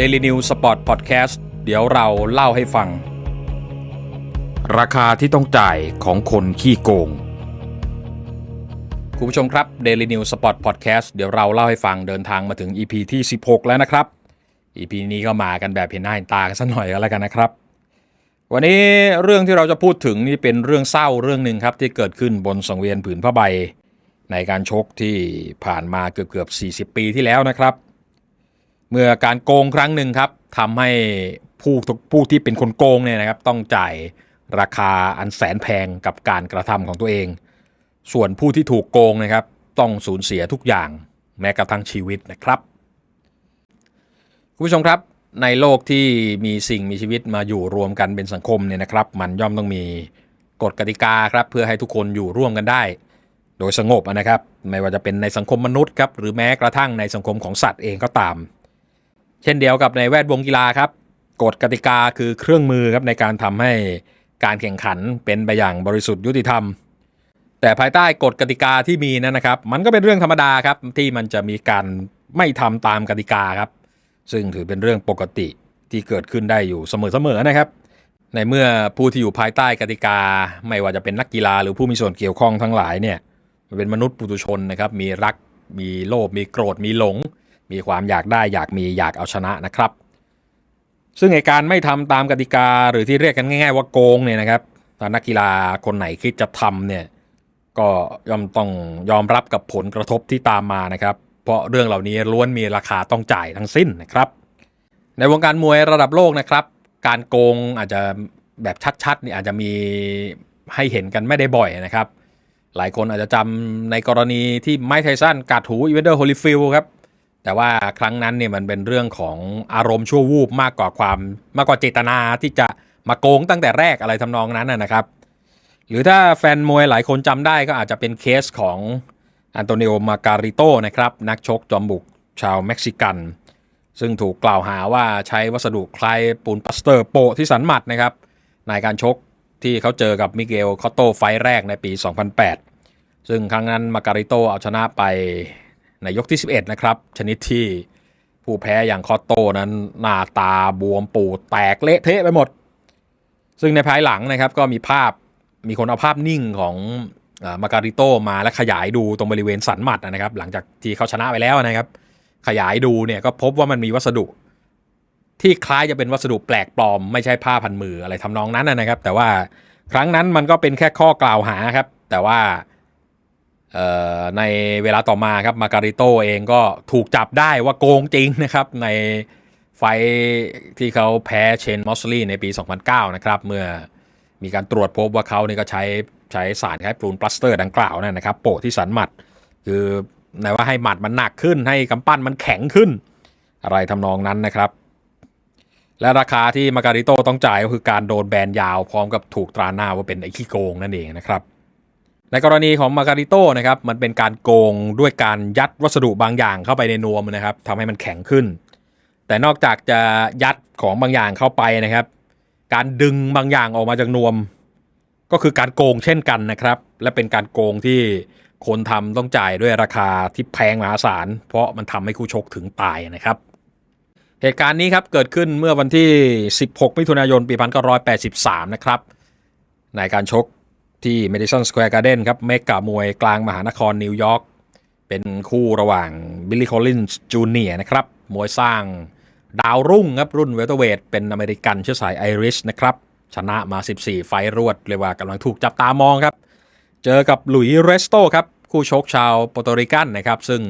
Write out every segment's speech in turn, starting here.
Daily News Sport Podcast เดี๋ยวเราเล่าให้ฟัง ราคาที่ต้องจ่ายของคนขี้โกง คุณผู้ชมครับ Daily News Sport Podcast เดี๋ยวเราเล่าให้ฟังเดินทางมาถึง EP ที่ 16 แล้วนะครับ EP นี้ก็มากันแบบเห็นหน้าเห็นตากันสักหน่อยก็แล้วกันนะครับ วันนี้เรื่องที่เราจะพูดถึงนี่เป็นเรื่องเศร้าเรื่องหนึ่งครับที่เกิดขึ้นบนสังเวียนผืนผ้าใบ ในการชกที่ผ่านมาเกือบเกือบ40 ปีที่แล้วนะครับ เมื่อการโกงครั้งหนึ่งครับทำให้ผู้ผู้ที่เป็นคนโกงเนี่ยนะครับ ต้องจ่ายราคาอันแสนแพงกับการกระทำของตัวเอง ส่วนผู้ที่ถูกโกงนะครับ ต้องสูญเสียทุกอย่างแม้กระทั่งชีวิตนะครับคุณผู้ชมครับในโลกที่มีสิ่งมีชีวิตมาอยู่รวมกันเป็นสังคมเนี่ยนะครับ มันย่อมต้องมีกฎกติกาครับเพื่อให้ทุกคนอยู่ร่วมกันได้ โดยสงบนะครับ ไม่ว่าจะเป็นในสังคมมนุษย์ครับหรือแม้กระทั่งในสังคมของสัตว์เองก็ตาม เช่นเดียวกับในแวดวงกีฬาครับกฎกติกาคือเครื่องมือครับในการทำให้การแข่งขันเป็นไปอย่างบริสุทธิ์ยุติธรรม แต่ภายใต้กฎกติกาที่มีนั้นนะครับ มันก็เป็นเรื่องธรรมดาครับที่มันจะมีการไม่ทำตามกติกาครับ ซึ่งถือเป็นเรื่องปกติที่เกิดขึ้นได้อยู่เสมอๆนะครับ ในเมื่อผู้ที่อยู่ภายใต้กติกา ไม่ว่าจะเป็นนักกีฬาหรือผู้มีส่วนเกี่ยวข้องทั้งหลายเนี่ยเป็นมนุษย์ปุถุชนนะครับมีรักมีโลภมีโกรธมีหลง มีความอยากได้อยากมีอยากเอาชนะนะครับ ซึ่งการไม่ทำตามกติกาหรือที่เรียกกันง่าย ๆ ว่าโกงเนี่ยนะครับถ้านักกีฬาคนไหนคิดจะทำเนี่ยก็ย่อมต้องยอมรับกับผลกระทบที่ตามมานะครับ เพราะเรื่องเหล่านี้ล้วนมีราคาต้องจ่ายทั้งสิ้นนะครับ ในวงการมวยระดับโลกนะครับ การโกงอาจจะแบบชัดๆนี่อาจจะมีให้เห็นกันไม่ได้บ่อยนะครับ หลายคนอาจจะจำในกรณีที่ไมค์ไทสันกัดหูอีเวนเดอร์โฮลิฟิลครับ แต่ว่าครั้งนั้นเนี่ยมันเป็นเรื่องของอารมณ์ชั่ววูบมากกว่าความมากกว่าเจตนาที่จะมาโกงตั้งแต่แรกอะไรทำนองนั้นนะครับ หรือถ้าแฟนมวยหลายคนจำได้ก็อาจจะเป็นเคสของอันโตนิโอ มาการิโตนะครับ นักชกจอมบุกชาวเม็กซิกัน ซึ่งถูกกล่าวหาว่าใช้วัสดุคล้ายปูนปลาสเตอร์โปที่สันหมัดนะครับ ในการชกที่เขาเจอกับมิเกลคอตโตไฟแรกในปี 2008 ซึ่งครั้งนั้นมาการิโตเอาชนะไป ในยกที่ 11 นะครับ ชนิดที่ผู้แพ้อย่างคอตโตนั้นหน้าตาบวมปูดแตกเละเทะไปหมด ซึ่งในภายหลังนะครับก็มีภาพมีคนเอาภาพนิ่งของมาการิโตมาและขยายดูตรงบริเวณสันหมัดนะครับ หลังจากที่เขาชนะไปแล้วนะครับ ขยายดูเนี่ยก็พบว่ามันมีวัสดุ ที่คล้ายจะเป็นวัสดุแปลกปลอม ไม่ใช่ผ้าพันมืออะไรทำนองนั้นนะครับ แต่ว่าครั้งนั้นมันก็เป็นแค่ข้อกล่าวหาครับ แต่ว่า ในเวลาต่อมาครับมาการิโตเองก็ถูกจับได้ว่าโกงจริงนะครับในไฟที่เขาแพ้เชนมอสลี่ในปี 2009 นะครับ เมื่อมีการตรวจพบว่าเขานี่ก็ใช้ใช้สารคล้ายปูนปลาสเตอร์ดังกล่าวนั่นนะครับโปะที่สันหมัด คือในว่าให้หมัดมันหนักขึ้น ให้กำปั้นมันแข็งขึ้น อะไรทำนองนั้นนะครับ และราคาที่มาการิโตต้องจ่ายก็คือการโดนแบนยาวพร้อมกับถูกตราหน้าว่าเป็นไอ้ขี้โกงนั่นเองนะครับ ในกรณีของมาการิโต้นะครับมันเป็นการโกงด้วยการยัดวัสดุบางอย่างเข้าไปในนวมนะครับทำให้มันแข็งขึ้น แต่นอกจากจะยัดของบางอย่างเข้าไปนะครับ การดึงบางอย่างออกมาจากนวม ก็คือการโกงเช่นกันนะครับ และเป็นการโกงที่คนทำต้องจ่ายด้วยราคาที่แพงมหาศาล เพราะมันทำให้คู่ชกถึงตายนะครับ เหตุการณ์นี้ครับเกิดขึ้นเมื่อวันที่ 16 มิถุนายน ปี 1983 นะครับในการชก ที่ Madison Square Garden ครับเมกามวยกลางมหานครนิวยอร์กเป็นคู่ระหว่างบิลลี่คลินส์จูเนียนะครับ มวยสร้างดาวรุ่งครับ รุ่นเวเตอร์เวทเป็นอเมริกันเชื้อสายไอริชนะครับ ชนะมา 14 ไฟรวดเรียกว่ากำลังถูกจับตามองครับ เจอกับหลุยเรสโตครับ คู่ชกชาวโปรโตริกันนะครับ ซึ่ง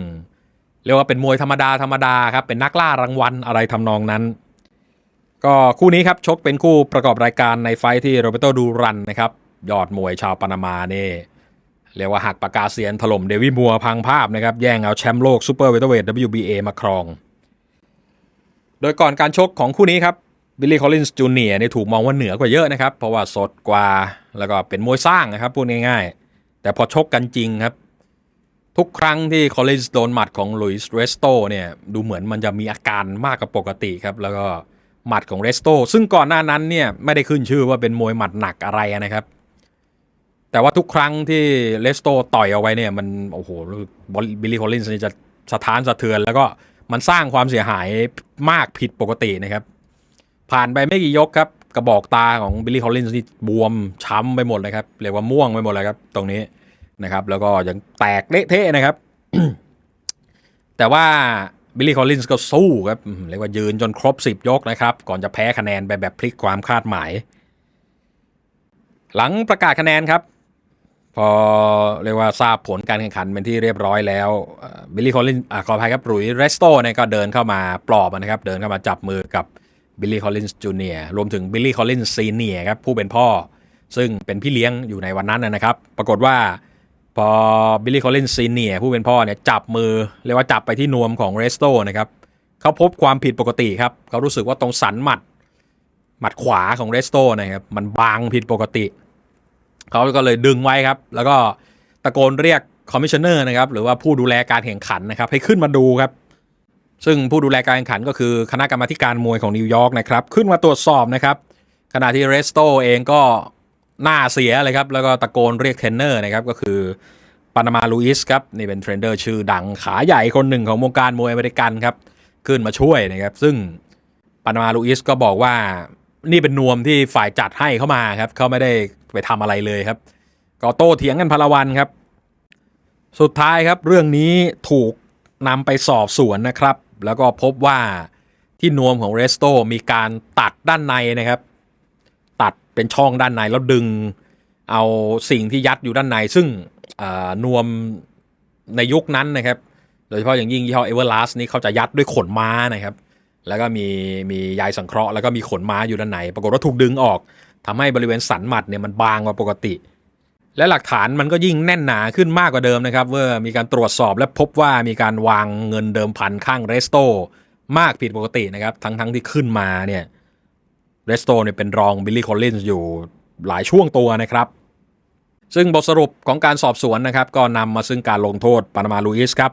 เรียกว่าเป็นมวยธรรมดาธรรมดาครับ เป็นนักล่ารางวัลอะไรทำนองนั้น ก็คู่นี้ครับชกเป็นคู่ประกอบรายการในไฟที่โรเบโตดูรันนะครับ ยอดมวยชาวปานามาเนี่เรียกว่าหักปากกาเซียนถล่มเดวิมัวพังภาพนะครับ แย่งเอาแชมป์โลกซูเปอร์เวเตอร์เวท WBA มาครอง โดยก่อนการชกของคู่นี้ครับบิลลี่คอลลินส์จูเนียร์นี่ถูกมองว่าเหนือกว่าเยอะนะครับ เพราะว่าสดกว่าแล้วก็เป็นมวยสร้างนะครับพูดง่ายๆ แต่พอชกกันจริงครับ ทุกครั้งที่คอลลินส์โดนหมัดของลุยส์เรสโตเนี่ยดูเหมือนมันจะมีอาการมากกว่าปกติครับแล้วก็หมัดของเรสโตซึ่งก่อนหน้านั้นเนี่ยไม่ได้ขึ้นชื่อว่าเป็นมวยหมัดหนักอะไรนะครับ แต่ว่าทุกครั้งที่เรสโตต่อยเอาไว้เนี่ยมันโอ้โหบิลลี่คอลลินส์นี่จะสะท้านสะเทือน แล้วก็มันสร้างความเสียหายมากผิดปกตินะครับ ผ่านไปไม่กี่ยกครับ กระบอกตาของบิลลี่คอลลินส์นี่บวมช้ำไปหมดเลยครับเรียกว่าม่วงไปหมดเลยครับ ตรงนี้นะครับ แล้วก็ยังแตกเละเทะนะครับ แต่ว่าบิลลี่คอลลินส์ก็สู้ครับเรียกว่ายืนจนครบ 10 ยกนะครับ ก่อนจะแพ้คะแนนไปแบบพลิกความคาดหมาย หลังประกาศคะแนนครับ พอเรียกว่าทราบผลการแข่งขันเป็นที่เรียบร้อยแล้วบิลลี่คอลลินขออภัยครับรุยเรสโตเนี่ยก็เดินเข้ามาปลอบนะครับ เดินเข้ามาจับมือกับบิลลี่คอลลินส์จูเนียรวมถึงบิลลี่คอลลินส์ซีเนียครับผู้เป็นพ่อ ซึ่งเป็นพี่เลี้ยงอยู่ในวันนั้นนะครับ ปรากฏว่าพอบิลลี่คอลลินส์ซีเนียผู้เป็นพ่อเนี่ยจับมือเรียกว่าจับไปที่นวมของเรสโตนะครับเขาพบความผิดปกติครับเขารู้สึกว่าตรงสันหมัดหมัดขวาของเรสโตนะครับมันบางผิดปกติเเขาก็เลยดึงไว้ครับ แล้วก็ตะโกนเรียกคอมมิชเนอร์นะครับหรือว่าผู้ดูแลการแข่งขันนะครับ ให้ขึ้นมาดูครับ ซึ่งผู้ดูแลการแข่งขันก็คือคณะกรรมาการมวยของนิวยอร์กนะครับ ขึ้นมาตรวจสอบนะครับ ขณะที่เรสโตเองก็หน้าเสียเลยครับ แล้วก็ตะโกนเรียกเทรนเนอร์นะครับก็คือปานามาลูอิสครับนี่เป็นเทรนเนอร์ชื่อดังขาใหญ่คนหนึ่งของวงการมวยอเมริกันครับขึ้นมาช่วยนะครับ ซึ่งปานามาลูอิสก็บอกว่านี่เป็นนวมที่ฝ่ายจัดให้เข้ามาครับเขาไม่ได้ ไปทำอะไรเลยครับ ก็โต้เถียงกันพลวันครับ สุดท้ายครับเรื่องนี้ถูกนำไปสอบสวนนะครับ แล้วก็พบว่าที่นวมของเรสโตมีการตัดด้านในนะครับ ตัดเป็นช่องด้านในแล้วดึงเอาสิ่งที่ยัดอยู่ด้านใน ซึ่งนวมในยุคนั้นนะครับ โดยเฉพาะอย่างยิ่งยี่ห้อเอเวอร์ลาสนี่เขาจะยัดด้วยขนม้านะครับ แล้วก็มีมีใยสังเคราะห์แล้วก็มีขนม้าอยู่ด้านใน ปรากฏว่าถูกดึงออก ทำให้บริเวณสันหมัดเนี่ยมันบางกว่าปกติ และหลักฐานมันก็ยิ่งแน่นหนาขึ้นมากกว่าเดิมนะครับเมื่อมีการตรวจสอบและพบว่ามีการวางเงินเดิมพันข้างเรสโตมากผิดปกตินะครับ ทั้งทั้งที่ขึ้นมาเนี่ยเรสโตเนี่ยเป็นรองบิลลี่คอลลินส์อยู่หลายช่วงตัวนะครับ ซึ่งบทสรุปของการสอบสวนนะครับ ก็นำมาซึ่งการลงโทษปานามาลูอิสครับ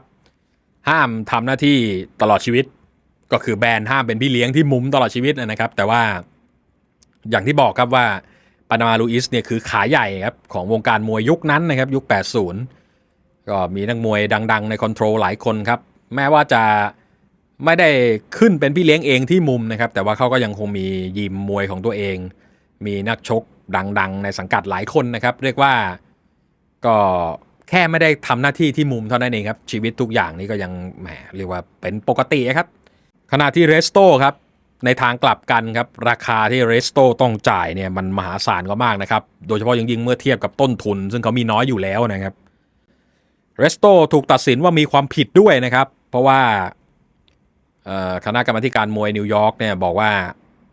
ห้ามทำหน้าที่ตลอดชีวิต ก็คือแบนห้ามเป็นพี่เลี้ยงที่มุมตลอดชีวิตนะครับ แต่ว่า อย่างที่บอกครับว่าปานามาลูอิสเนี่ยคือขาใหญ่ครับของวงการมวยยุคนั้นนะครับยุค 80 ก็มีนักมวยดัง ๆ ในคอนโทรลหลายคนครับ แม้ว่าจะไม่ได้ขึ้นเป็นพี่เลี้ยงเองที่มุมนะครับ แต่ว่าเขาก็ยังคงมียิมมวยของตัวเอง มีนักชกดัง ๆ ในสังกัดหลายคนนะครับ เรียกว่าก็แค่ไม่ได้ทำหน้าที่ที่มุมเท่านั้นเองครับ ชีวิตทุกอย่างนี่ก็ยังแหมเรียกว่าเป็นปกติครับขณะที่เรสโตครับ ในทางกลับกันครับ ราคาที่เรสโตต้องจ่ายเนี่ยมันมหาศาลก็มากนะครับ โดยเฉพาะยิ่งๆเมื่อเทียบกับต้นทุน ซึ่งเขามีน้อยอยู่แล้วนะครับเรสโตถูกตัดสินว่ามีความผิดด้วยนะครับ เพราะว่าคณะกรรมาธิการมวยนิวยอร์กเนี่ยบอกว่า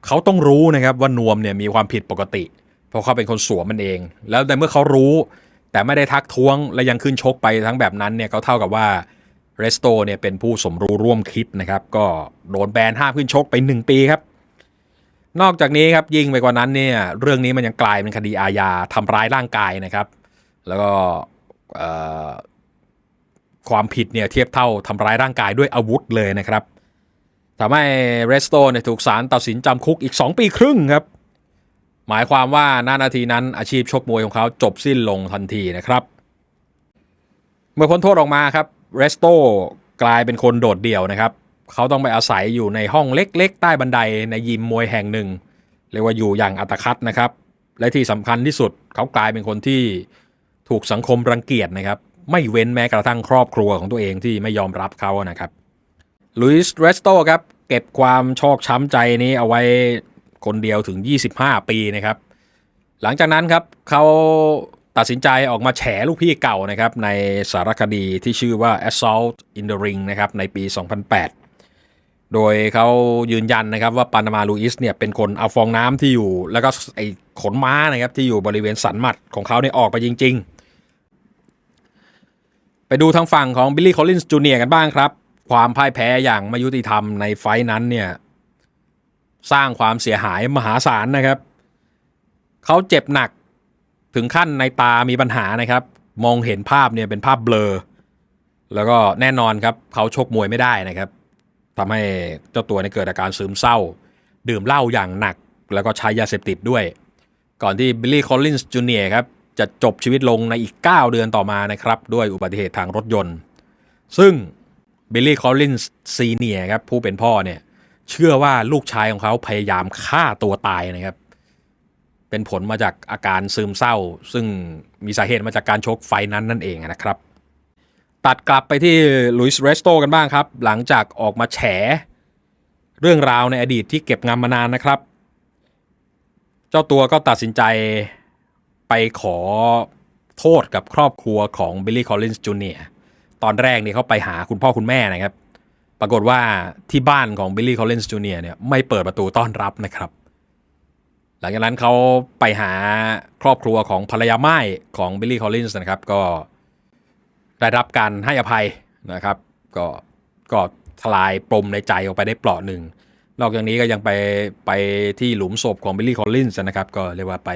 เขาต้องรู้นะครับว่านวมเนี่ยมีความผิดปกติ เพราะเขาเป็นคนสวมมันเอง แล้วแต่เมื่อเขารู้ แต่ไม่ได้ทักท้วงและยังขึ้นชกไปทั้งแบบนั้นเนี่ยก็เท่ากับว่า เรสโตเนี่ยเป็นผู้สมรู้ร่วมคิดนะครับ ก็โดนแบนห้ามขึ้นชกไป 1 ปีครับ นอกจากนี้ครับยิ่งไปกว่านั้นเนี่ยเรื่องนี้มันยังกลายเป็นคดีอาญาทำร้ายร่างกายนะครับ แล้วก็ความผิดเนี่ยเทียบเท่าทำร้ายร่างกายด้วยอาวุธเลยนะครับทำให้เรสโตเนี่ยถูกศาลตัดสินจำคุกอีก 2 ปีครึ่งครับ หมายความว่าณนาทีนั้นอาชีพชกมวยของเขาจบสิ้นลงทันทีนะครับ เมื่อพ้นโทษออกมาครับ เรสโตกลายเป็นคนโดดเดี่ยวนะครับเขาต้องไปอาศัยอยู่ในห้องเล็กๆ ใต้บันไดในยิมมวยแห่งหนึ่ง เรียกว่าอยู่อย่างอัตคัดนะครับ และที่สำคัญที่สุดเขากลายเป็นคนที่ถูกสังคมรังเกียจนะครับ ไม่เว้นแม้กระทั่งครอบครัวของตัวเองที่ไม่ยอมรับเขานะครับลุยส์เรสโตครับเก็บความชอกช้ำใจนี้เอาไว้คนเดียวถึง 25 ปีนะครับ หลังจากนั้นครับเขา ตัดสินใจออกมาแฉลูกพี่เก่านะครับในสารคดีที่ชื่อว่า Assault in the Ring นะครับในปี 2008 โดยเขายืนยันนะครับว่าปานามาลูอิสเนี่ยเป็นคนเอาฟองน้ำที่อยู่ แล้วก็ไอ้ขนม้านะครับที่อยู่บริเวณสันหมัดของเขาเนี่ยออกไปจริง ๆ ไปดูทางฝั่งของบิลลี่คอลลินส์จูเนียร์กันบ้างครับ ความพ่ายแพ้อย่างไม่ยุติธรรมในไฟท์นั้นเนี่ยสร้างความเสียหายมหาศาลนะครับเขาเจ็บหนัก ถึงขั้นในตามีปัญหานะครับ มองเห็นภาพเนี่ยเป็นภาพเบลอ แล้วก็แน่นอนครับเขาชกมวยไม่ได้นะครับทำให้เจ้าตัวเนี่ยเกิดอาการซึมเศร้า ดื่มเหล้าอย่างหนัก แล้วก็ใช้ยาเสพติดด้วย ก่อนที่บิลลี่คอลลินส์จูเนียร์ครับจะจบชีวิตลงในอีก 9 เดือนต่อมานะครับ ด้วยอุบัติเหตุทางรถยนต์ ซึ่งบิลลี่คอลลินส์ซีเนียครับผู้เป็นพ่อเนี่ยเชื่อว่าลูกชายของเขาพยายามฆ่าตัวตายนะครับ เป็นผลมาจากอาการซึมเศร้า ซึ่งมีสาเหตุมาจากการชกไฟนั้นนั่นเองนะครับ ตัดกลับไปที่ลุยส์เรสโตกันบ้างครับ หลังจากออกมาแฉ เรื่องราวในอดีตที่เก็บงำมานานนะครับ เจ้าตัวก็ตัดสินใจไปขอโทษกับครอบครัวของบิลลี่คอลลินส์จูเนียตอนแรกนี่เขาไปหาคุณพ่อคุณแม่นะครับ ปรากฏว่าที่บ้านของบิลลี่คอลลินส์จูเนียเนี่ยไม่เปิดประตูต้อนรับนะครับ หลังจากนั้นเขาไปหาครอบครัวของภรรยาไม้ของบิลลี่คอลลินส์นะครับก็ได้รับการให้อภัยนะครับ ก็ก็ทลายปมในใจออกไปได้เปลาะหนึ่ง นอกจากนี้ก็ยังไปไปที่หลุมศพของบิลลี่คอลลินส์นะครับ ก็เรียกว่าไป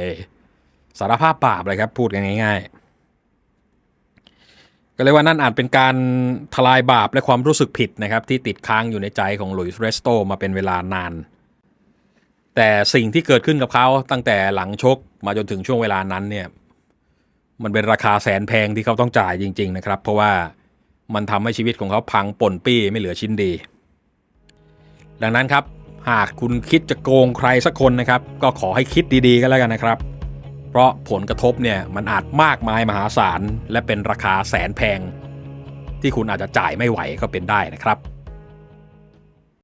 สารภาพบาปเลยครับ พูดกันง่าย ๆ ก็เลยว่านั่นอาจเป็นการทลายบาปและความรู้สึกผิดนะครับ ที่ติดค้างอยู่ในใจของหลุยส์เรสโตมาเป็นเวลานาน แต่สิ่งที่เกิดขึ้นกับเขาตั้งแต่หลังชกมาจนถึงช่วงเวลานั้นเนี่ยมันเป็นราคาแสนแพงที่เขาต้องจ่ายจริง ๆ นะครับ เพราะว่ามันทำให้ชีวิตของเขาพังป่นปี้ไม่เหลือชิ้นดี ดังนั้นครับหากคุณคิดจะโกงใครสักคนนะครับ ก็ขอให้คิดดีๆก็แล้วกันนะครับ เพราะผลกระทบเนี่ยมันอาจมากมายมหาศาล และเป็นราคาแสนแพง ที่คุณอาจจะจ่ายไม่ไหวก็เป็นได้นะครับ